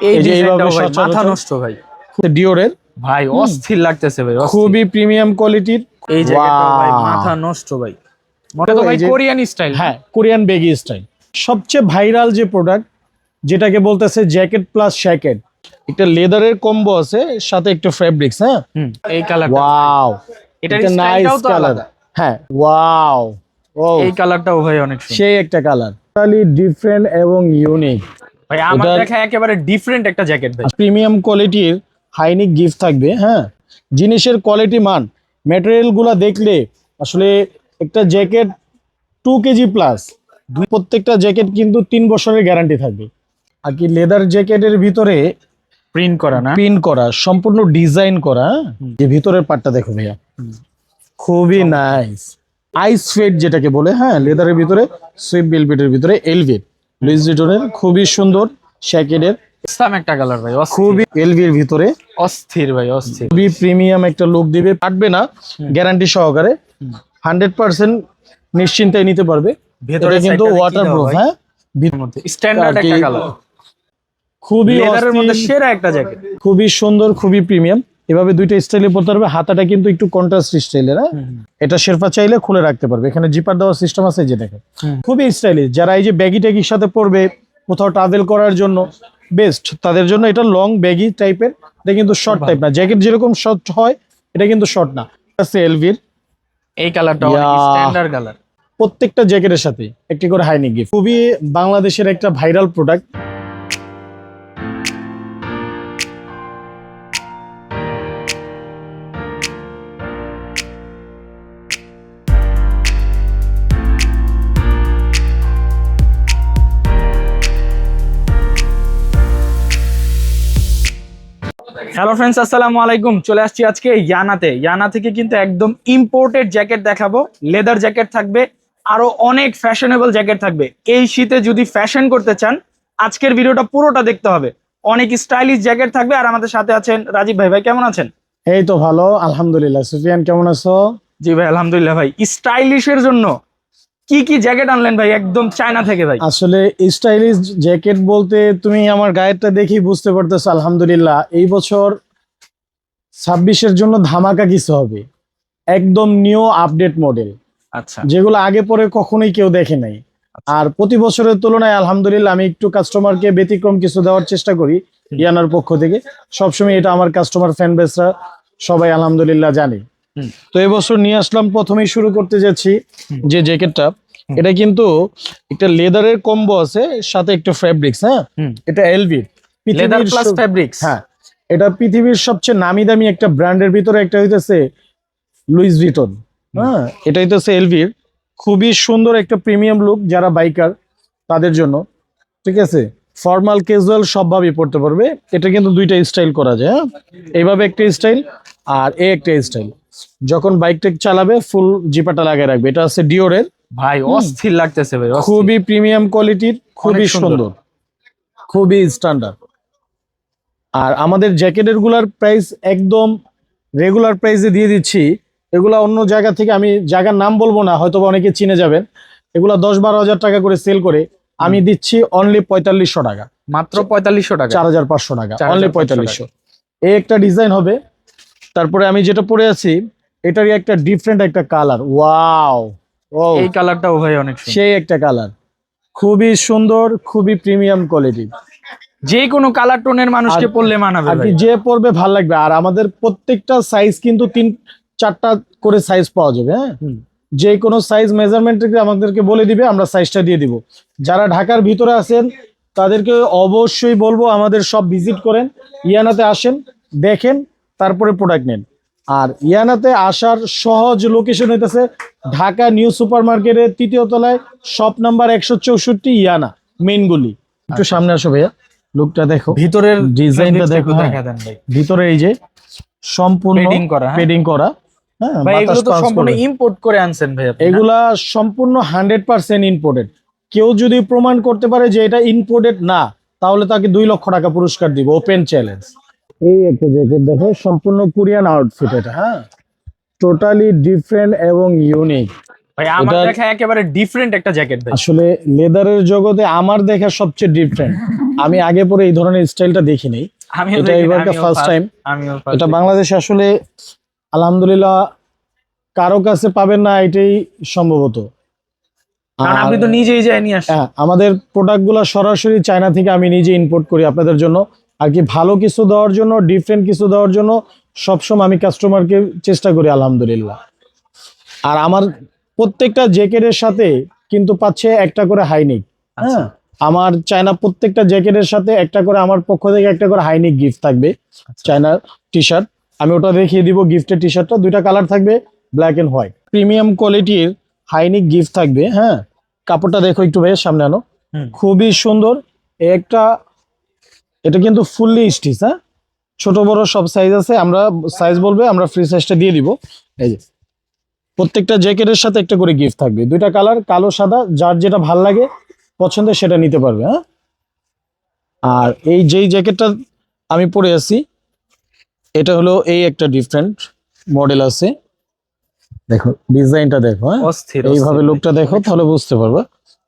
এই এই যে এইভাবে মাথা নষ্ট ভাই। ডিওরের ভাই অস্থির লাগতেছে ভাই খুবই প্রিমিয়াম কোয়ালিটির এই ভাই মাথা নষ্ট ভাই। তো ভাই কোরিয়ান স্টাইল হ্যাঁ কোরিয়ান বেগি স্টাইল সবচেয়ে ভাইরাল যে প্রোডাক্ট যেটাকে বলতেছে জ্যাকেট প্লাস শ্যাকেট একটা লেদারের কম্বো আছে সাথে একটু ফেব্রিক্স হ্যাঁ? এই কালার ওয়াও এটার এটা নাইস কালার আলাদা। হ্যাঁ ওয়াও ও এই কালারটাও ভাই অনেক সেই একটা কালার ডিফারেন্ট এবং ইউনিক ভাই আমার দেখা একেবারে ডিফারেন্ট একটা জ্যাকেট ভাই। প্রিমিয়াম কোয়ালিটির হাইনিক গিফট থাকবে হ্যাঁ? জিনিসের কোয়ালিটি মান ম্যাটেরিয়ালগুলা দেখলে আসলে একটা জ্যাকেট টু কেজি প্লাস প্রত্যেকটা জ্যাকেট কিন্তু তিন বছরের গ্যারান্টি থাকবে। আর কি লেদার জ্যাকেটের ভিতরে প্রিন্ট করা না? পিন করা সম্পূর্ণ ডিজাইন করা হ্যাঁ? যে ভিতরের পার্টটা দেখো ভাইয়া। খুবই নাইস আইস ফেড যেটাকে বলে হ্যাঁ লেদারের ভিতরে সুইপ বেলভেটের ভিতরে এলভেট লুইস ভিটনের খুবই সুন্দর শ্যাকেটের ইসলাম একটা কালার ভাই খুবই এলভির ভিতরে। অস্থির ভাই অস্থির। খুবই প্রিমিয়াম একটা লুক দিবে পারবে না গ্যারান্টি সহকারে। হান্ড্রেড পার্সেন্ট নিশ্চিন্তায় নিতে পারবে। ভেতরে কিন্তু ওয়াটার প্রুফ হ্যাঁ? স্ট্যান্ডার্ড একটা কালার খুবই মধ্যে সেরা একটা জ্যাকেট খুবই সুন্দর খুবই প্রিমিয়াম এভাবে দুইটা স্টাইলে পড়তে পারবে। হাতাটা কিন্তু একটু কন্ট্রাস্ট স্টাইলের হ্যাঁ? এটা শেরপা চাইলে খুলে রাখতে পারবে। এখানে জিপার দেওয়ার সিস্টেম আছে যে দেখেন। খুবই স্টাইলিশ যারা এই যে ব্যাগি ট্যাগির সাথে পরবে কোথাও ট্রাভেল করার জন্য বেস্ট তাদের জন্য এটা লং ব্যাগি টাইপের এটা কিন্তু শর্ট টাইপ না। জ্যাকেট যেরকম শর্ট হয় এটা কিন্তু শর্ট না। আছে এলভির এই কালারটা। স্ট্যান্ডার্ড কালার প্রত্যেকটা জ্যাকেটের সাথে একটি করে হাইনিক গিফট খুবই বাংলাদেশের একটা ভাইরাল প্রোডাক্ট হ্যালো ফ্রেন্ডস আসসালামু আলাইকুম। চলে আসছি আজকে ইয়ানাতে। ইয়ানা থেকে কিন্তু একদম ইম্পোর্টেড জ্যাকেট দেখাবো। লেদার জ্যাকেট থাকবে। আরও অনেক ফ্যাশনেবল জ্যাকেট থাকবে। এই শীতে যদি ফ্যাশন করতে চান আজকের ভিডিওটা পুরোটা দেখতে হবে। অনেক স্টাইলিশ জ্যাকেট থাকবে। আর আমাদের সাথে আছেন রাজীব ভাই। ভাই কেমন আছেন? এই তো ভালো আলহামদুলিল্লাহ। সুফিয়ান কেমন আছো? জি ভাই আলহামদুলিল্লাহ ভাই। স্টাইলিশের জন্য কি কি জ্যাকেট আনলেন ভাই? একদম চায়না থেকে ভাই। আসলে স্টাইলিশ জ্যাকেট বলতে তুমি আমার গায়েরটা দেখি বুঝতে পারতেছো আলহামদুলিল্লাহ। এই বছর ছাব্বিশের জন্য ধামাকা কিছু হবে। একদম নিউ আপডেট মডেল আচ্ছা। যেগুলো আগে পরে কখনোই কেউ দেখে নাই। আর প্রতি বছরের তুলনায় আলহামদুলিল্লাহ আমি একটু কাস্টমারকে ব্যতিক্রম কিছু দেওয়ার চেষ্টা করি ইয়ানার পক্ষ থেকে। সবসময় এটা আমার কাস্টমার ফ্যান বেসরা সবাই আলহামদুলিল্লাহ জানে। তো এবছর নিয়ে আসলাম প্রথমেই শুরু করতে যাচ্ছি যে জ্যাকেটটা। এটা কিন্তু একটা লেদারের কম্বো আছে সাথে একটা ফেব্রিক্স হ্যাঁ? এটা এলভি লেদার প্লাস ফেব্রিক্স হ্যাঁ। এটা পৃথিবীর সবচেয়ে নামি দামি একটা ব্র্যান্ডের ভিতরে একটা হইতেছে লুইস ভিটন হ্যাঁ? এটা হইতেছে এলভির খুবই সুন্দর একটা প্রিমিয়াম লুক যারা বাইকার তাদের জন্য। ঠিক আছে? ফর্মাল ক্যাজুয়াল সবভাবেই পড়তে পারবে। এটা কিন্তু দুইটা স্টাইল করা যায় হ্যাঁ? এইভাবে একটা স্টাইল আর এ একটা স্টাইল যখন বাইকটা চালাবে ফুল জিপাটা লাগিয়ে রাখবে। এটা আছে ডিওরের ভাই অস্থির লাগতেছে ভাই খুবই প্রিমিয়াম কোয়ালিটির খুবই সুন্দর। খুবই স্ট্যান্ডার্ড আর আমাদের জ্যাকেটেরগুলার প্রাইস একদম রেগুলার প্রাইসে দিয়ে দিচ্ছি। এগুলা অন্য জায়গা থেকে আমি জায়গার নাম বলব না হয়তো বা অনেকে চিনে যাবেন। এগুলা দশ বারো হাজার টাকা করে সেল করে। আমি দিচ্ছি অনলি পঁয়তাল্লিশশো টাকা। মাত্র পঁয়তাল্লিশশো টাকা? চার হাজার পাঁচশো টাকা অনলি পঁয়তাল্লিশশো। এই একটা ডিজাইন হবে তারপরে আমি যেটা পরে আছি এটারই একটা ডিফারেন্ট একটা কালার ওয়াও ও এই কালারটাও ভাই অনেক সেই একটা কালার খুবই সুন্দর খুবই প্রিমিয়াম কোয়ালিটি যে কোনো কালার টোনের মানুষকে পড়লে মানাবে আর যে পরবে ভালো লাগবে। আর আমাদের প্রত্যেকটা সাইজ কিন্তু তিন চারটা করে সাইজ পাওয়া যাবে হ্যাঁ। যে কোনো সাইজ মেজারমেন্ট আমাদেরকে বলে দিবে আমরা সাইজটা দিয়ে দিব। যারা ঢাকার ভিতরে আছেন তাদেরকে অবশ্যই বলব আমাদের সব ভিজিট করেন ইয়ানাতে আসেন দেখেন তারপরে প্রোডাক্ট নেন। আর ইয়ানাতে আসার সহজ লোকেশন হইতেছে ঢাকা নিউ সুপার মার্কেটের তৃতীয় তলায় শপ নাম্বার একশো চৌষট্টি ইয়ানা মেইনগুলি একটু সামনে আসো ভাইয়া লুকটা দেখো। ভিতরের ডিজাইনটা দেখো হ্যাঁ। ভিতরে এই যে সম্পূর্ণ পেডিং করা? করা। হ্যাঁ ভাই বাতাস এগুলো তো pass সম্পূর্ণ ইম্পোর্ট করে আনছেন ভাই এগুলা সম্পূর্ণ হান্ড্রেড পার্সেন্ট ইম্পোর্টেড কেউ যদি প্রমাণ করতে পারে যে এটা ইম্পোর্টেড না তাহলে তাকে দুই লক্ষ টাকা পুরস্কার দিব ওপেন চ্যালেঞ্জ এই একটা জ্যাকেট দেখো সম্পূর্ণ কোরিয়ান আউটফিট এটা হ্যাঁ। টোটালি ডিফারেন্ট এবং ইউনিক ভাই আমার দেখা একেবারে ডিফারেন্ট একটা জ্যাকেট ভাই। আসলে লেদারের জগতে আমার দেখা সবচেয়ে ডিফারেন্ট আমি আগে পরে এই ধরনের স্টাইলটা দেখি নাই আমিও এটা দেখিনি, ফার্স্ট টাইম এটা। বাংলাদেশে আসলে আলহামদুলিল্লাহ কারও কাছে পাবেন না এটাই সম্ভবত। আপনি তো নিজেই যাই নিয়ে আসছেন। হ্যাঁ আমাদের প্রোডাক্টগুলো সরাসরি চায়না থেকে আমি নিজে ইম্পোর্ট করি আপনাদের জন্য। আর কি ভালো কিছু দেওয়ার জন্য ডিফারেন্ট কিছু দেওয়ার জন্য সবসময় আমি কাস্টমারকে চেষ্টা করি আলহামদুলিল্লাহ। আর আমার প্রত্যেকটা জ্যাকেটের সাথে কিন্তু পাচ্ছে একটা করে হাইনিক আচ্ছা। হ্যাঁ আমার চায়না প্রত্যেকটা জ্যাকেটের সাথে একটা করে আমার পক্ষ থেকে একটা করে হাইনিক গিফট থাকবে চায়না টি শার্ট আমি ওটা দেখিয়ে দিব গিফটের টি। শার্টটা দুইটা কালার থাকবে ব্ল্যাক এন্ড হোয়াইট প্রিমিয়াম কোয়ালিটির হাইনিক গিফট থাকবে হ্যাঁ? কাপড়টা দেখো একটু ভাই সামনে আনো। খুবই সুন্দর। একটা এটা কিন্তু ফুললি স্টিচ হ্যাঁ? ছোট বড় সব সাইজ আছে। আমরা সাইজ বলবে আমরা ফ্রি সাইজটা দিয়ে দিব। এই যে প্রত্যেকটা জ্যাকেটের সাথে একটা করে গিফট থাকবে। দুইটা কালার কালো সাদা যার যেটা ভালো লাগে পছন্দের সেটা নিতে পারবে হ্যাঁ? আর এই যেই জ্যাকেটটা আমি পরে আছি এটা হলো এই একটা ডিফারেন্ট মডেল আছে। দেখো ডিজাইনটা দেখো হ্যাঁ? অস্থির এইভাবে। লুকটা দেখো তাহলে বুঝতে পারবে।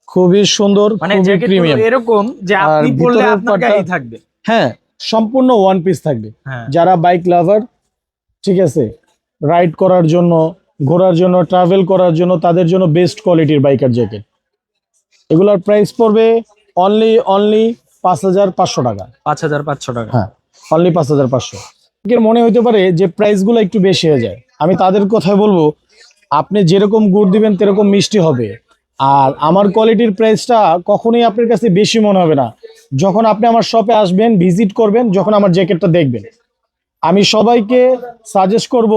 খুবই সুন্দর মানে খুবই প্রিমিয়াম এরকম যে আপনি পরলে আপনার গায়ে থাকবে। হ্যাঁ সম্পূর্ণ ওয়ান পিস থাকবে। হ্যাঁ। যারা বাইক লাভার ঠিক আছে? রাইড করার জন্য ঘোরার জন্য ট্রাভেল করার জন্য তাদের জন্য বেস্ট কোয়ালিটির বাইকার জ্যাকেট এগুলার প্রাইস পড়বে অনলি অনলি পাঁচ হাজার পাঁচশো টাকা। পাঁচ হাজার পাঁচশো টাকা। হ্যাঁ অনলি পাঁচ হাজার পাঁচশো। মনে হতে পারে যে প্রাইসগুলো একটু বেশি হয়ে যায়। আমি তাদের কথায় বলব, আপনি যেরকম গুড় দিবেন তেরকম মিষ্টি হবে। আর আমার কোয়ালিটির প্রাইসটা কখনোই আপনার কাছে বেশি মনে হবে না। যখন আপনি আমার শপে আসবেন ভিজিট করবেন, যখন আমার জ্যাকেটটা দেখবেন। আমি সবাইকে সাজেস্ট করব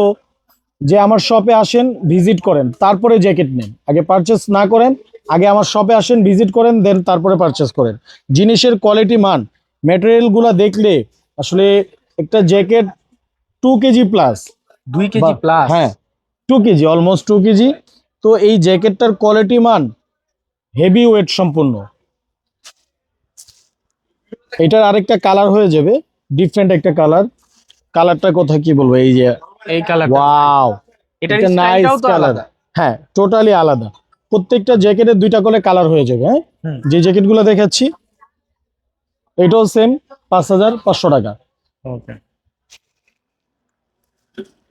যে আমার শপে আসেন ভিজিট করেন, তারপরে জ্যাকেট নেন। আগে পারচেস না করেন, আগে আমার শপে আসেন ভিজিট করেন দেন তারপরে পারচেস করেন। জিনিসের কোয়ালিটি মান ম্যাটেরিয়ালগুলো দেখলে আসলে একটা জ্যাকেট টু কেজি প্লাস দুই কেজি প্লাস হ্যাঁ two KG almost two KG তো এই জ্যাকেটটার কোয়ালিটি মান হেভি ওয়েট সম্পূর্ণ। এটার আরেকটা কালার হয়ে যাবে ডিফারেন্ট একটা কালার কালারটা কথা কি বলব এই যে এই কালার ওয়াও এটা নাইস কালার আলাদা। হ্যাঁ টোটালি আলাদা। প্রত্যেকটা জ্যাকেটের দুইটা করে কালার হয়ে যাবে হ্যাঁ? যে জ্যাকেটগুলো দেখাচ্ছি এটাও সেম পাঁচ হাজার পাঁচশো টাকা। ওকে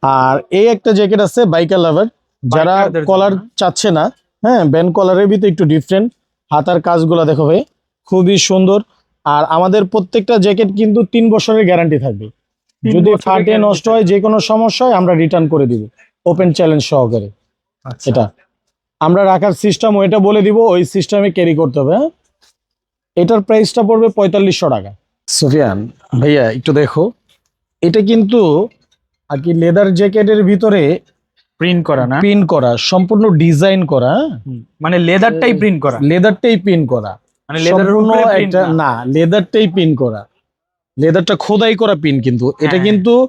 আর এই একটা জ্যাকেট আছে বাইকার লাভার যারা কলার চাচ্ছে না হ্যাঁ ব্যান্ড কলারের ভিতরে একটু ডিফারেন্ট হাতার কাজগুলো দেখো ভাই খুবই সুন্দর। আর আমাদের প্রত্যেকটা জ্যাকেট কিন্তু তিন বছরের গ্যারান্টি থাকবে। যদি ফাটে নষ্ট হয় যে কোনো সমস্যা হয় আমরা রিটার্ন করে দিব। ওপেন চ্যালেঞ্জ সহকারে। আচ্ছা। এটা। আমরা রাখার সিস্টেম ওইটা বলে দিব ওই সিস্টেমে ক্যারি করতে হবে হ্যাঁ। এটার প্রাইসটা পড়বে পঁয়তাল্লিশশো টাকা। সুফিয়ান ভাইয়া একটু দেখো। এটা কিন্তু আর কি লেদার জ্যাকেটের ভিতরে প্রিন্ট করা না? প্রিন্ট করা সম্পূর্ণ ডিজাইন করা। মানে লেদারটাই প্রিন্ট করা? লেদারটাই প্রিন্ট করা। মানে লেদারের একটা না? লেদারটাই প্রিন্ট করা। লেদারটা খোদাই করা পিন কিন্তু। এটা হ্যাঁ। কিন্তু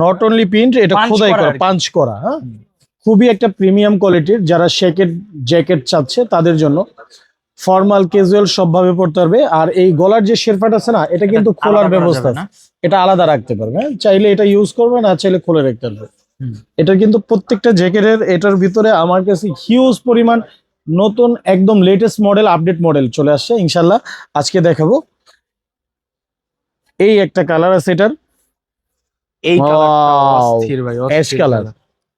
নট অনলি প্রিন্ট এটা খোদাই করা করা পাঞ্চ করা হ্যাঁ? খুবই একটা প্রিমিয়াম কোয়ালিটির যারা শেকেট জ্যাকেট চাচ্ছে তাদের জন্য। ফর্মাল ক্যাজুয়াল সবভাবে পড়তে পারবে। আর এই গলার যে শেরফাট আছে না এটা কিন্তু খোলার ব্যবস্থা এটা আলাদা রাখতে পারবে। হ্যাঁ? চাইলে এটা ইউজ করবে না চাইলে খুলে রাখতে পারবে। এটা কিন্তু প্রত্যেকটা জ্যাকেটের এটার ভিতরে আমার কাছে হিউজ পরিমাণ নতুন একদম লেটেস্ট মডেল আপডেট মডেল চলে আসছে ইনশাল্লাহ আজকে দেখাবো। এই একটা কালার আছে এটার। এই কালারটা অস্থির ভাই অ্যাশ অস্থির কালার।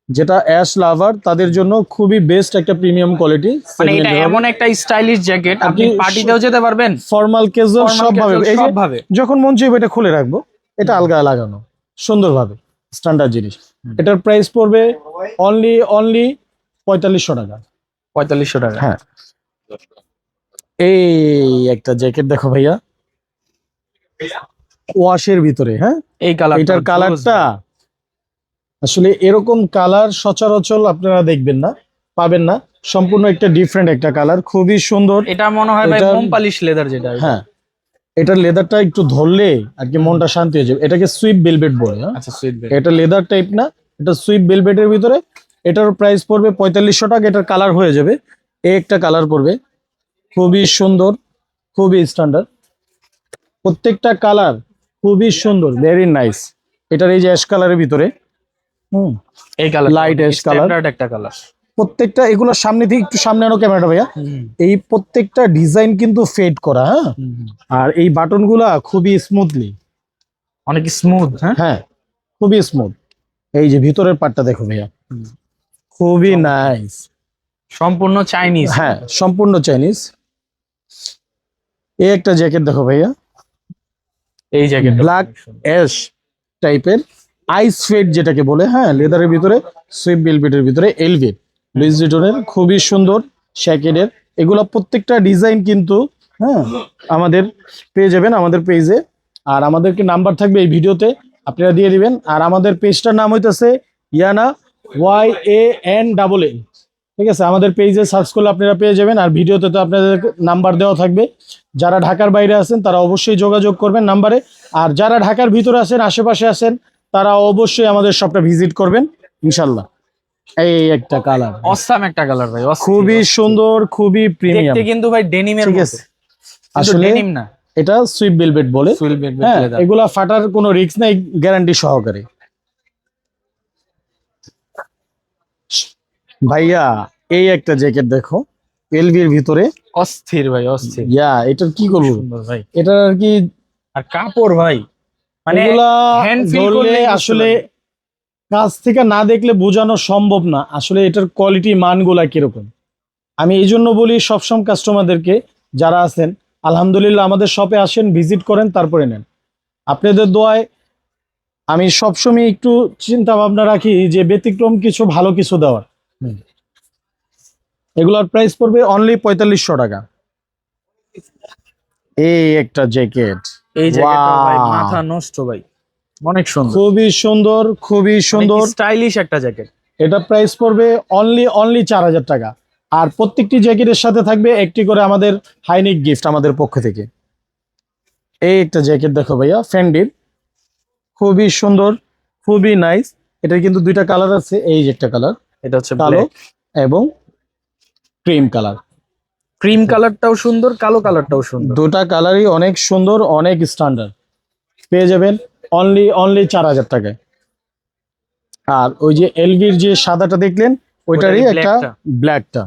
যেটা অ্যাশ লাভার তাদের জন্য খুবই বেস্ট একটা প্রিমিয়াম কোয়ালিটি মানে এটা এমন একটা স্টাইলিশ জ্যাকেট আপনি পার্টিতেও যেতে পারবেন। ফর্মাল ক্যাজুয়াল formal সব ভাবে এই যে সব ভাবে যখন মন চাইবে এটা খুলে রাখব এটা আলগা লাগানো সুন্দরভাবে স্ট্যান্ডার্ড জিনিস। এটার প্রাইস পড়বে অনলি অনলি পঁয়তাল্লিশশো টাকা। পঁয়তাল্লিশশো টাকা। হ্যাঁ। এই একটা জ্যাকেট দেখো ভাইয়া। ওয়াশের ভিতরে হ্যাঁ? এই কালার এটার কালারটা আসলে এরকম কালার সচরাচর আপনারা দেখবেন না পাবেন না। সম্পূর্ণ একটা ডিফারেন্ট একটা কালার খুবই সুন্দর। এটা মনে হয় ভাই এটার- মোম পালিশ লেদার যেটা হ্যাঁ এটার লেদারটা একটু ধরলে আর কি মনটা শান্তি হয়ে যাবে। এটাকে সুইপ বেলভেট বলে হ্যাঁ? আচ্ছা সুইট এটা লেদার টাইপ না এটা সুইপ বেলভেটের ভিতরে এটার প্রাইস পড়বে পঁয়তাল্লিশশো টাকা এটার কালার হয়ে যাবে। এই একটা কালার পড়বে খুবই সুন্দর খুবই স্ট্যান্ডার্ড প্রত্যেকটা কালার খুবই সুন্দর ভেরি নাইস এটার এই যে অ্যাশ কালারের ভিতরে হুম। এই কালার ash colour. স্ট্যান্ডার্ড একটা কালার প্রত্যেকটা এগুলো সামনে থেকে একটু সামনে আনো ক্যামেরাটা ভাইয়া। এই প্রত্যেকটা ডিজাইন কিন্তু ফেড করা হ্যাঁ? আর এই বাটনগুলা খুবই স্মুথলি অনেক স্মুথ হ্যাঁ? হ্যাঁ খুবই স্মুথ এই যে ভিতরের পার্টটা দেখো ভাইয়া। খুবই নাইস সম্পূর্ণ চাইনিজ হ্যাঁ সম্পূর্ণ চাইনিজ এই একটা জ্যাকেট দেখো ভাইয়া। এই জ্যাকেট Black অ্যাশ টাইপের আইস ফেড যেটাকে বলে হ্যাঁ লেদারের ভিতরে সুইপ বেলভেটের ভিতরে, এলভেট। লুইস ভিটনের খুবই সুন্দর শ্যাকেটের এগুলা প্রত্যেকটা ডিজাইন কিন্তু হ্যাঁ আমাদের পেয়ে যাবেন আমাদের পেজে। আর আমাদেরকে নাম্বার থাকবে এই ভিডিওতে, আপনারা দিয়ে দিবেন। আর আমাদের পেজটার নাম হইতেছে Iyana Y A N double N ঠিক আছে, আমাদের পেজে সার্চ করলে আপনারা পেয়ে যাবেন। আর ভিডিওতে তো আপনাদের নাম্বার দেওয়া থাকবে। যারা ঢাকার বাইরে আছেন, তারা অবশ্যই যোগাযোগ করবেন নাম্বারে। আর যারা ঢাকার ভিতরে আছেন, আশেপাশে আছেন তারা অবশ্যই আমাদের শপটা ভিজিট করবেন ইনশাল্লাহ এই একটা কালার অসাম একটা কালার ভাই খুবই সুন্দর খুবই প্রিমিয়াম দেখতে কিন্তু ভাই ডেনিমের ঠিক আছে। আসলে ডেনিম না। এটা সুইপ বেলভেট বলে। হ্যাঁ এগুলা ফাটার কোনো রিস্ক নাই গ্যারান্টি সহকারে। ভাইয়া এই একটা জ্যাকেট দেখো এলভির ভিতরে। অস্থির ভাই অস্থির। ইয়া এটা কি করব? ভাই। এটা আর কি আর কাপড় ভাই মানে ধরলে আসলে কাছ থেকে না দেখলে বোঝানো সম্ভব না। আসলে এটার কোয়ালিটি মানগুলা কীরকম? আমি এই জন্য বলি সবসময় কাস্টমারদেরকে যারা আছেন আলহামদুলিল্লাহ আমাদের শপে আসেন ভিজিট করেন তারপরে নেন। আপনাদের দোয়ায় আমি সবসময় একটু চিন্তা ভাবনা রাখি যে ব্যতিক্রম কিছু ভালো কিছু দেওয়ার। এগুলার প্রাইস পড়বে অনলি পঁয়তাল্লিশশো টাকা। এই একটা জ্যাকেট এই জ্যাকেটটা ভাই মাথা নষ্ট ভাই। অনেক সুন্দর। খুবই সুন্দর খুবই সুন্দর। স্টাইলিশ একটা জ্যাকেট এটা প্রাইস পড়বে অনলি অনলি চার হাজার টাকা। আর প্রত্যেকটি জ্যাকেটের সাথে থাকবে একটি করে আমাদের হাইনিক গিফট আমাদের পক্ষ থেকে। এই একটা জ্যাকেট দেখো ভাইয়া ফ্যান্ডির খুবই সুন্দর খুবই নাইস এটার কিন্তু দুইটা কালার আছে এই যে একটা কালার এটা হচ্ছে কালো এবং ক্রিম কালার ক্রিম কালারটাও সুন্দর কালো কালারটাও সুন্দর। দুটা কালারই অনেক সুন্দর অনেক স্ট্যান্ডার্ড পেয়ে যাবেন অনলি অনলি চার হাজার টাকায়। আর ওই যে এলভির যে সাদাটা দেখলেন ওইটারই একটা। ব্ল্যাকটা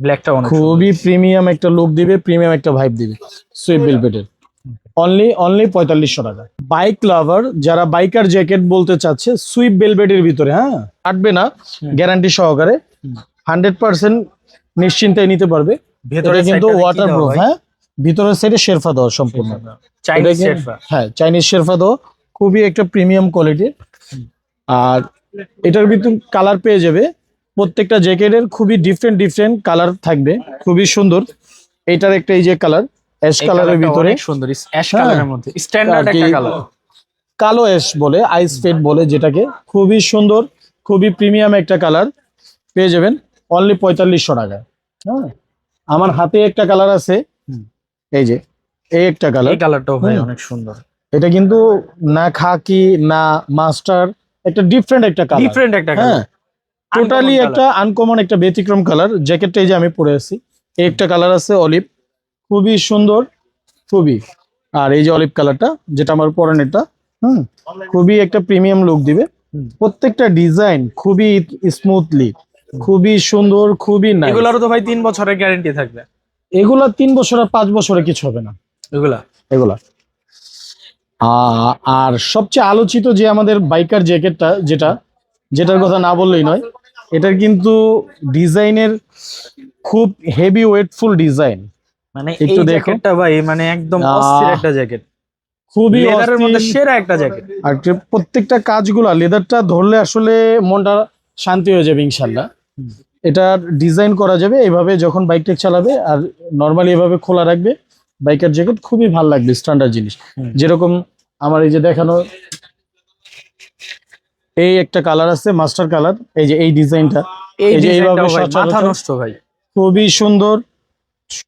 ব্ল্যাকটা অনেক খুবই প্রিমিয়াম একটা লুক দিবে প্রিমিয়াম একটা ভাইব দিবে। সুইপ বেলভেটের অনলি অনলি পঁয়তাল্লিশশো টাকা। বাইক লাভার যারা বাইকার জ্যাকেট বলতে চাচ্ছে সুইপ বেলভেটের ভিতরে হ্যাঁ? কাটবে না গ্যারান্টি সহকারে। হান্ড্রেড পার্সেন্ট নিশ্চিন্তায় নিতে পারবে। ভেতরে কিন্তু ওয়াটার প্রুফ হ্যাঁ? ভিতরের সাইডে শেরফা দেওয়া সম্পূর্ণ। Chinese sherpa. হ্যাঁ চাইনিজ শেরফা দেওয়া। খুবই একটা প্রিমিয়াম কোয়ালিটির আর এটার ভিতর কালার পেয়ে যাবে। প্রত্যেকটা জ্যাকেটের খুবই ডিফারেন্ট ডিফারেন্ট কালার থাকবে। খুবই সুন্দর। এটার একটা এই যে কালার অ্যাশ কালারের ভিতরে। সুন্দর। অ্যাশ। কালারের মধ্যে। স্ট্যান্ডার্ড একটা কালার কালো অ্যাশ বলে আইস ফেড বলে যেটাকে। খুবই সুন্দর খুবই প্রিমিয়াম একটা কালার পেয়ে যাবেন। অনলি পঁয়তাল্লিশশো টাকা হ্যাঁ। আমার হাতে একটা কালার আছে। এই যে এই একটা কালার এই কালারটাও ভাই অনেক সুন্দর। এটা কিন্তু না খাকি না মাস্টার একটা ডিফারেন্ট একটা কালার ডিফারেন্ট একটা হ্যাঁ। কালার টোটালি একটা আনকমন একটা ব্যতিক্রম কালার জ্যাকেটটা এই যে আমি পরে আছি। এই একটা কালার আছে অলিভ খুবই সুন্দর খুবই। আর এই যে অলিভ কালারটা যেটা আমার পরনেরটা হুম। খুবই একটা প্রিমিয়াম লুক দিবে। প্রত্যেকটা ডিজাইন খুবই স্মুথলি খুবই সুন্দর খুবই নাই এগুলারও তো ভাই তিন বছরের গ্যারেন্টি থাকবে। এগুলা তিন বছর আর পাঁচ বছরে কিছু হবে না। এগুলা? এগুলা। আর সবচেয়ে আলোচিত যে আমাদের বাইকার জ্যাকেটটা যেটা যেটার কথা না বললেই নয় এটার কিন্তু ডিজাইনের খুব হেভি ওয়েটফুল ডিজাইন মানে এই একটু দেখো। জ্যাকেটটা ভাই মানে একদম অস্থির একটা জ্যাকেট খুবই লেদারের মধ্যে সেরা একটা জ্যাকেট আর প্রত্যেকটা কাজগুলা লেদারটা ধরলে আসলে মনটা শান্তি হয়ে যাবে ইনশাল্লাহ। হুম। এটা ডিজাইন করা যাবে এভাবে যখন বাইকটা চালাবে আর নর্মালি এভাবে খোলা রাখবে বাইকের জ্যাকেট খুবই ভালো লাগবে স্ট্যান্ডার্ড জিনিস। যেরকম আমার এই যে দেখানো এই একটা কালার আছে মাস্টার কালার এই যে এই ডিজাইনটা এই যে এইভাবে মাথা নষ্ট ভাই। খুবই সুন্দর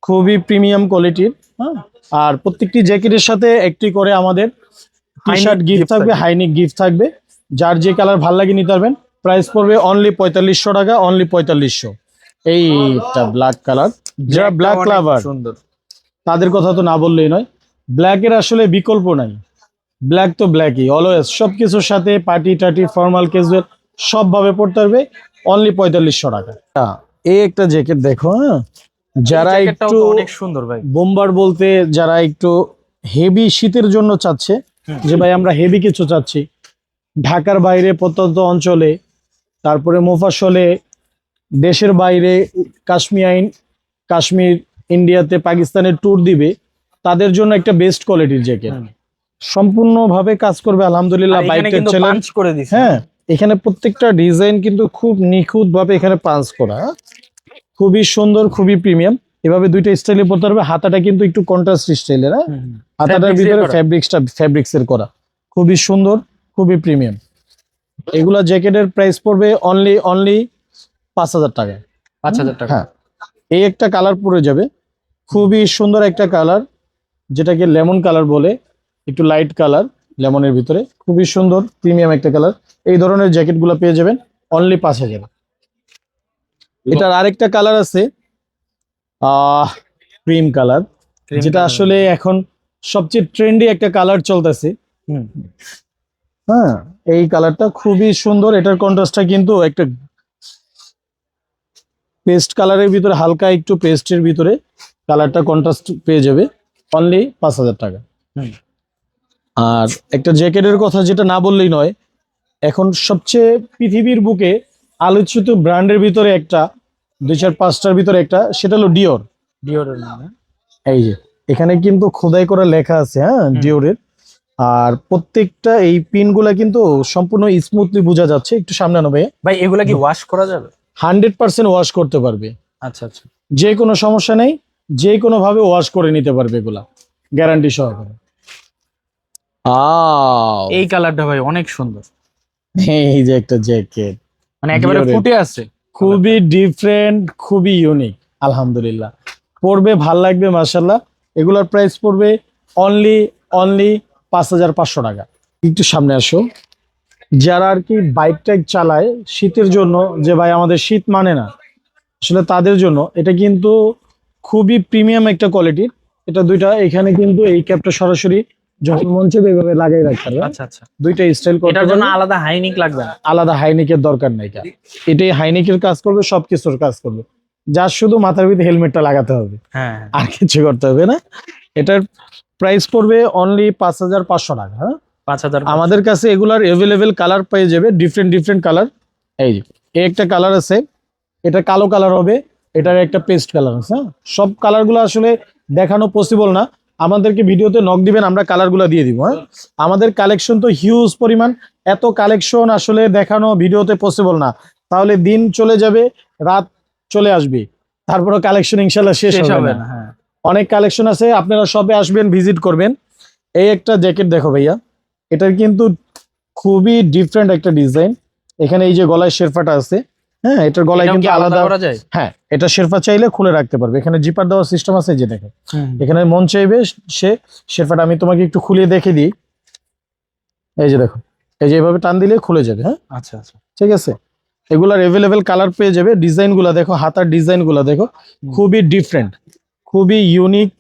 খুবই প্রিমিয়াম কোয়ালিটির হ্যাঁ? আর প্রত্যেকটি জ্যাকেটের সাথে একটি করে আমাদের টি শার্ট গিফট থাকবে। হাইনিক গিফট থাকবে। যার যে কালার ভালো লাগে নিতে পারবেন প্রাইস পড়বে অনলি পঁয়তাল্লিশশো টাকা অনলি পঁয়তাল্লিশশো। এইটা ব্ল্যাক কালার যারা ব্ল্যাক অনেক লাভার সুন্দর। তাদের কথা তো না বললেই নয়। ব্ল্যাকের আসলে বিকল্প নাই। ব্ল্যাক তো ব্ল্যাকই অলওয়েজ সব কিছুর সাথে পার্টি টাটি ফর্মাল ক্যাজুয়াল সবভাবে পড়তে পারবে অনলি পঁয়তাল্লিশশো টাকা। হ্যাঁ, এই একটা জ্যাকেট দেখো হ্যাঁ? যারা একটু অনেক সুন্দর ভাই। বোম্বার বলতে যারা একটু হেভি শীতের জন্য চাচ্ছে যে ভাই আমরা হেভি কিছু চাচ্ছি ঢাকার বাইরে প্রত্যন্ত অঞ্চলে তারপরে মোফাসলে দেশের বাইরে কাশ্মীর আইন কাশ্মীর ইন্ডিয়াতে পাকিস্তানের ট্যুর দিবে তাদের জন্য একটা বেস্ট কোয়ালিটির জ্যাকেট। সম্পূর্ণভাবে কাজ করবে আলহামদুলিল্লাহ কিন্তু চ্যালেঞ্জ করে দিছে হ্যাঁ এখানে প্রত্যেকটা ডিজাইন কিন্তু খুব নিখুঁত ভাবে এখানে পাঞ্চ করা? খুবই সুন্দর খুবই প্রিমিয়াম এভাবে দুইটা স্টাইলে পড়তে পারবে হাতাটা কিন্তু একটু কন্ট্রাস্ট স্টাইলের হ্যাঁ। হাতাটার ভিতরে। ফ্যাব্রিক্সটা ফ্যাব্রিক্স এর করা খুবই সুন্দর খুবই প্রিমিয়াম এগুলা জ্যাকেটের প্রাইস পড়বে অনলি অনলি পাঁচ হাজার টাকা। পাঁচ হাজার টাকা। হ্যাঁ এই একটা কালার পরে যাবে। খুবই সুন্দর একটা কালার যেটাকে লেমন কালার বলে একটু লাইট কালার লেমনের ভিতরে। খুবই সুন্দর প্রিমিয়াম একটা কালার এই ধরনের জ্যাকেট জ্যাকেটগুলো পেয়ে যাবেন অনলি পাঁচ হাজার। এটার আরেকটা কালার আছে আহ ক্রিম কালার যেটা আসলে এখন সবচেয়ে ট্রেন্ডি একটা কালার চলতেছে। হ্যাঁ এই কালারটা খুবই সুন্দর। এটার কন্ট্রাস্টটা কিন্তু একটা পেস্ট কালারের ভিতরে হালকা একটু পেস্টের ভিতরে কালারটা কন্ট্রাস্ট পেয়ে যাবে। অনলি পাঁচ হাজার টাকা। আর একটা জ্যাকেটের কথা যেটা না বললেই নয় এখন সবচেয়ে পৃথিবীর বুকে আলোচিত ব্র্যান্ডের ভিতরে একটা দুই চার পাঁচটার ভিতরে একটা সেটা হলো ডিওর না? এই যে এখানে কিন্তু খোদাই করা লেখা আছে হ্যাঁ। ডিওরের আর প্রত্যেকটা এই পিনগুলা কিন্তু সম্পূর্ণ স্মুথলি বোঝা যাচ্ছে। একটু সামনে আনো ভাই ভাই এগুলা কি ওয়াশ করা যাবে? হান্ড্রেড পার্সেন্ট ওয়াশ করতে পারবে। আচ্ছা আচ্ছা। যে কোনো সমস্যা নেই যে কোনো ভাবে ওয়াশ করে নিতে পারবে এগুলা। গ্যারান্টি সহকারে। এই কালারটা ভাই অনেক সুন্দর। এই যে একটা জ্যাকেট মানে একেবারে ফুটে আছে। খুবই ডিফারেন্ট খুবই ইউনিক আলহামদুলিল্লাহ। পড়বে ভালো লাগবে মার্শাল্লাহ এগুলার প্রাইস পড়বে অনলি অনলি পাঁচ হাজার পাঁচশো টাকা। একটু সামনে আসো। যারা আর কি বাইক টাইক চালায় শীতের জন্য যে ভাই আমাদের শীত মানে না আসলে তাদের জন্য এটা কিন্তু খুবই প্রিমিয়াম একটা কোয়ালিটির এটা দুইটা এখানে কিন্তু এই ক্যাপটা সরাসরি যখন মঞ্চে এইভাবে লাগাই রাখতে পারবে। আচ্ছা আচ্ছা। দুইটা স্টাইল করতে এটার জন্য আলাদা হাইনিক লাগবে না? আলাদা হাইনিকের দরকার নাই এটা। এটাই হাইনিকের কাজ করবে সবকিছুর কাজ করবে। যার শুধু মাথার ভিতরে হেলমেটটা লাগাতে হবে। হ্যাঁ। আর কিছু করতে হবে না। এটার প্রাইস পড়বে অনলি পাঁচ হাজার পাঁচশো টাকা হ্যাঁ? পাঁচ হাজার আমাদের কাছে এগুলার এভেলেবেল কালার পেয়ে যাবে ডিফারেন্ট ডিফারেন্ট কালার এই যে একটা কালার আছে এটা কালো কালার হবে এটার একটা পেস্ট কালার আছে হ্যাঁ? সব কালারগুলো আসলে দেখানো পসিবল না। আমাদেরকে ভিডিওতে নক দিবেন আমরা কালারগুলো দিয়ে দিব হ্যাঁ? আমাদের কালেকশন তো হিউজ পরিমাণ এত কালেকশন আসলে দেখানো ভিডিওতে পসিবল না। তাহলে দিন চলে যাবে রাত চলে আসবে তারপরে কালেকশন ইনশাল্লাহ শেষ হবে না হ্যাঁ। অনেক কালেকশন আছে আপনারা সবে আসবেন ভিজিট করবেন। এই একটা জ্যাকেট দেখো ভাইয়া এটার কিন্তু খুবই ডিফারেন্ট একটা ডিজাইন এখানে এই যে গলায় শেরফাটা আছে হ্যাঁ এটার গলায় কিন্তু আলাদা আলাদা করা যায়? হ্যাঁ এটা শেরফা চাইলে খুলে রাখতে পারবে। এখানে জিপার দেওয়ার সিস্টেম আছে যে দেখো। এখানে মন চাইবে সে শেরফাটা আমি তোমাকে একটু খুলে দেখে দিই। এই যে দেখো এই যে এভাবে টান দিলে খুলে যাবে হ্যাঁ? আচ্ছা আচ্ছা। ঠিক আছে? এগুলার এভেলেবেল কালার পেয়ে যাবে। ডিজাইনগুলা দেখো হাতার ডিজাইনগুলা দেখো খুবই ডিফারেন্ট খুবই ইউনিক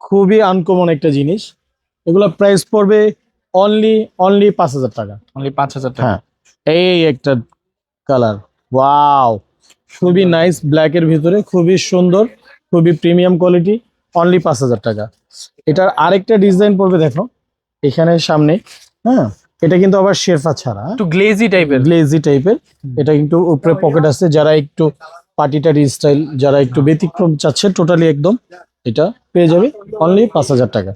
খুবই আনকমন একটা জিনিস। এগুলা প্রাইস পড়বে অনলি অনলি পাঁচ হাজার টাকা। অনলি পাঁচ হাজার টাকা। হ্যাঁ এই একটা কালার ওয়াও খুবই নাইস ব্ল্যাক এর ভিতরে খুবই সুন্দর খুবই প্রিমিয়াম কোয়ালিটি অনলি পাঁচ হাজার টাকা। এটার আরেকটা ডিজাইন পড়বে দেখো এখানে সামনে। হ্যাঁ এটা কিন্তু আবার শেরফা ছাড়া হ্যাঁ? একটু গ্লেজি টাইপের গ্লেজি টাইপের এটা কিন্তু উপরে পকেট আছে যারা একটু পার্টি টাটি স্টাইল যারা একটু ব্যতিক্রম চাচ্ছে টোটালি একদম এটা পেয়ে যাবে। অনলি পাঁচ হাজার টাকা।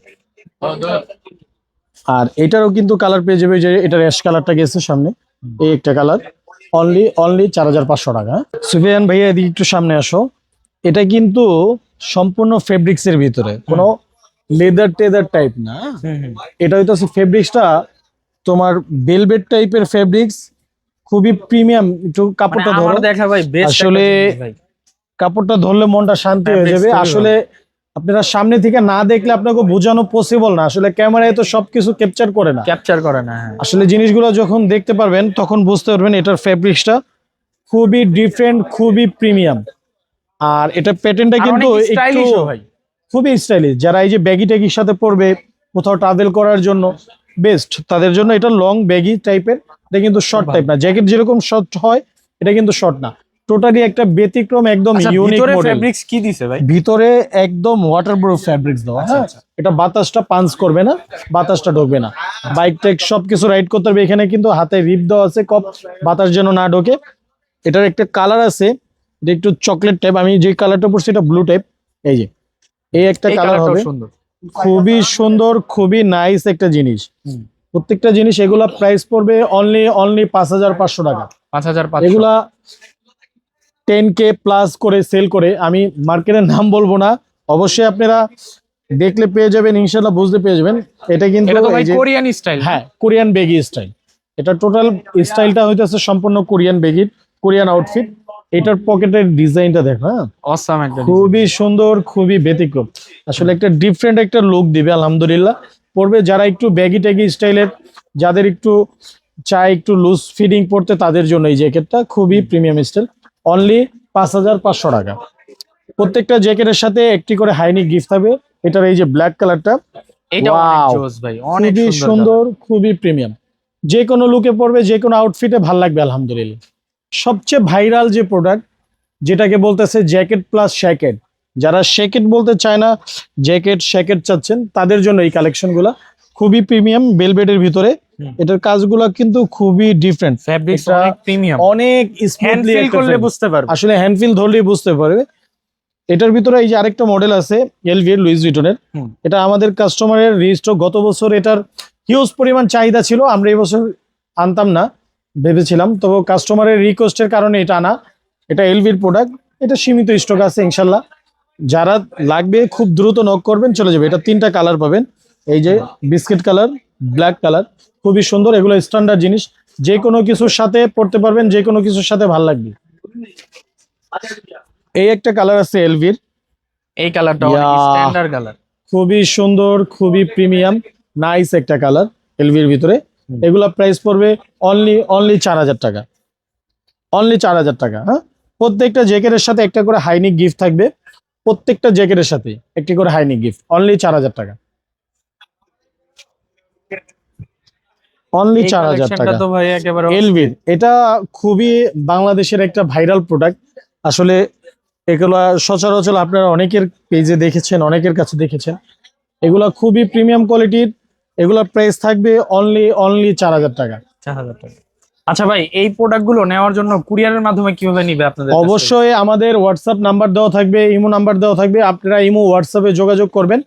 আর এটারও কিন্তু কালার পেয়ে যাবে যে এটার অ্যাশ কালারটা গেছে সামনে। এই একটা কালার অনলি অনলি চার হাজার পাঁচশো টাকা? সুফিয়ান ভাইয়া এদিকে একটু সামনে আসো। এটা কিন্তু সম্পূর্ণ ফেব্রিক্স এর ভিতরে। কোনো লেদার টেদার টাইপ না? এটা হইতেছে ফেব্রিক্সটা তোমার বেলভেট টাইপের ফেব্রিক্স খুবই প্রিমিয়াম একটু কাপড়টা মানে ধরো। দেখা ভাই আসলে- কাপড়টা ধরলে মনটা শান্তি হয়ে যাবে। আসলে আপনারা সামনে থেকে না দেখলে আপনাকে বোঝানো পসিবল না। আসলে ক্যামেরায় তো সবকিছু ক্যাপচার করে না। ক্যাপচার করে না হ্যাঁ। আসলে জিনিসগুলো যখন দেখতে পারবেন তখন বুঝতে পারবেন এটার ফেব্রিক্সটা খুবই ডিফারেন্ট খুবই প্রিমিয়াম আর এটা প্যাটার্নটা কিন্তু একটু খুবই স্টাইলিশ যারা এই যে ব্যাগি ট্যাগির সাথে পরবে কোথাও ট্রাভেল করার জন্য বেস্ট তাদের জন্য এটা লং ব্যাগি টাইপের এটা কিন্তু শর্ট টাইপ না। জ্যাকেট যেরকম শর্ট হয় এটা কিন্তু শর্ট না। টোটালি একটা ব্যতিক্রম একদম ইউনিক ভিতরে মডেল ফেব্রিক্স কি দিছে ভাই? ভিতরে একদম ওয়াটারপ্রুফ ফ্যাব্রিক্স দেওয়া। আচ্ছা, হ্যাঁ। এটা বাতাসটা পাঞ্চ করবে না বাতাসটা ঢোকবে না। বাইক টেক সবকিছু রাইড করতে হবে। এখানে কিন্তু হাতে রিপ দেওয়া আছে কপ বাতাস যেন না ঢোকে। এটার একটা কালার আছে এটা একটু চকলেট টাইপ আমি যে কালারটা পড়ছি এটা ব্লু টাইপ এই যে এই একটা কালার হবে। সুন্দর। খুবই সুন্দর খুবই নাইস একটা জিনিস। প্রত্যেকটা জিনিস এগুলা প্রাইস পড়বে অনলি অনলি পাঁচ হাজার পাঁচশো টাকা। পাঁচ হাজার পাঁচশো। এগুলা টেন কে প্লাস করে সেল করে আমি মার্কেটের নাম বলব না। অবশ্যই আপনারা দেখলে পেয়ে যাবেন ইনশাল্লাহ বুঝতে পেয়ে যাবেন। এটা কিন্তু কোরিয়ান স্টাইল হ্যাঁ কোরিয়ান বেগি স্টাইল এটা টোটাল স্টাইলটা হইতেছে সম্পূর্ণ কোরিয়ান বেগির কোরিয়ান আউটফিট এটার পকেটের ডিজাইনটা দেখো হ্যাঁ। অসাম একটা খুবই সুন্দর খুবই ব্যতিক্রম। আসলে একটা ডিফারেন্ট একটা লুক দিবে আলহামদুলিল্লাহ। পড়বে যারা একটু ব্যাগি ট্যাগি স্টাইলের যাদের একটু চায় একটু লুজ ফিডিং পড়তে তাদের জন্য এই জ্যাকেটটা খুবই প্রিমিয়াম স্টাইল অনলি পাঁচ হাজার পাঁচশো টাকা। প্রত্যেকটা জ্যাকেটের সাথে একটি করে হাইনি গিফট থাকবে এটার এই যে ব্ল্যাক কালারটা খুবই সুন্দর সুন্দর খুবই প্রিমিয়াম যে কোনো লুকে পড়বে যে কোনো আউটফিটে ভালো লাগবে আলহামদুলিল্লাহ। সবচেয়ে ভাইরাল যে প্রোডাক্ট যেটাকে বলতেছে জ্যাকেট প্লাস শ্যাকেট যারা শ্যাকেট বলতে চায় না জ্যাকেট শ্যাকেট চাচ্ছেন তাদের জন্য এই কালেকশনগুলো খুবই প্রিমিয়াম বেলবেটের ভিতরে। এটার কাজগুলো কিন্তু খুবই ডিফারেন্ট ফ্যাব্রিক্স অনেক প্রিমিয়াম অনেক স্মুথলি করলে বুঝতে পারবে। আসলে হ্যান্ডফিল ধরলেই বুঝতে পারবে। এটার ভিতরে এই যে আরেকটা মডেল আছে এলভির লুইস ভিটনের হুম। এটা আমাদের কাস্টমারের রেজিস্টার গত বছর এটার হিউজ পরিমাণ চাহিদা ছিল আমরা এই বছর আনতাম না ভেবেছিলাম। তবে কাস্টমারের রিকোয়েস্টের কারণে এটা আনা। এটা এলভির প্রোডাক্ট এটা সীমিত স্টক আছে ইনশাল্লাহ। যারা লাগবে খুব দ্রুত নক করবেন চলে যাবে। এটা তিনটা কালার পাবেন। এই যে বিস্কিট কালার ব্ল্যাক কালার খুবই সুন্দর। এগুলো স্ট্যান্ডার্ড জিনিস। যে কোনো কিছুর সাথে পড়তে পারবেন যে কোনো কিছুর সাথে ভালো লাগবে। এই একটা কালার আছে এলভির। এই কালারটা স্ট্যান্ডার্ড কালার খুবই সুন্দর খুবই প্রিমিয়াম নাইস একটা কালার এলভির ভিতরে। এগুলা প্রাইস পড়বে অনলি অনলি চার হাজার টাকা। অনলি চার হাজার টাকা হ্যাঁ? প্রত্যেকটা জ্যাকেটের সাথে একটা করে হাইনিক গিফট থাকবে। প্রত্যেকটা জ্যাকেটের সাথে একটি করে হাইনি গিফট অনলি চার হাজার টাকা। অনলি চার হাজার টাকা। এলভির এটা খুবই বাংলাদেশের একটা ভাইরাল প্রোডাক্ট আসলে এগুলা সচরাচর আপনারা অনেকের পেজে দেখেছেন অনেকের কাছে দেখেছেন। এগুলা খুবই প্রিমিয়াম কোয়ালিটির এগুলা প্রাইস থাকবে অনলি অনলি চার হাজার টাকা। চার হাজার টাকা। আচ্ছা ভাই, এই প্রোডাক্টগুলো নেওয়ার জন্য কুরিয়ারের মাধ্যমে কীভাবে নিবে আপনাদের অবশ্যই আমাদের হোয়াটসঅ্যাপ নাম্বার দেওয়া থাকবে, ইমো নাম্বার দেওয়া থাকবে, আপনারা ইমো হোয়াটসঅ্যাপে যোগাযোগ করবেন।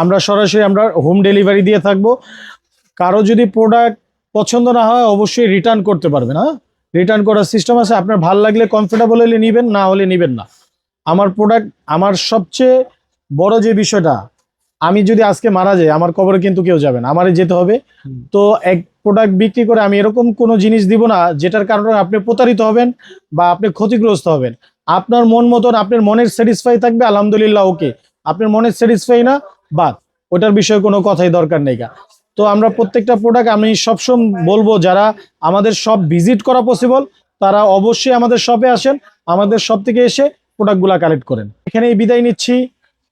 আমরা সরাসরি আমরা হোম ডেলিভারি দিয়ে থাকব। কারও যদি প্রোডাক্ট পছন্দ না হয়, অবশ্যই রিটার্ন করতে পারবেন হ্যাঁ? রিটার্ন করার সিস্টেম আছে, আপনার ভালো লাগলে কমফোর্টেবল হলে নেবেন, না হলে নেবেন না। আমার প্রোডাক্ট আমার সবচেয়ে বড় যে বিষয়টা আমি যদি আজকে মারা যাই আমার কবরে কিন্তু কেউ যাবে না আমারই যেতে হবে। তো এক প্রোডাক্ট বিক্রি করে আমি এরকম কোনো জিনিস দিব না যেটার কারণে আপনি প্রতারিত হবেন বা আপনি ক্ষতিগ্রস্ত হবেন। আপনার মন মতন আপনার মনের স্যাটিসফাই থাকবে আলহামদুলিল্লাহ ওকে আপনার মনের স্যাটিসফাই না বাদ। ওটার বিষয়ে কোনো কথাই দরকার নেই। তো আমরা প্রত্যেকটা প্রোডাক্ট আমি সবসময় বলব যারা আমাদের সব ভিজিট করা পসিবল তারা অবশ্যই আমাদের শপে আসেন আমাদের শপ থেকে এসে প্রোডাক্টগুলা কালেক্ট করেন। এখানেই বিদায় নিচ্ছি।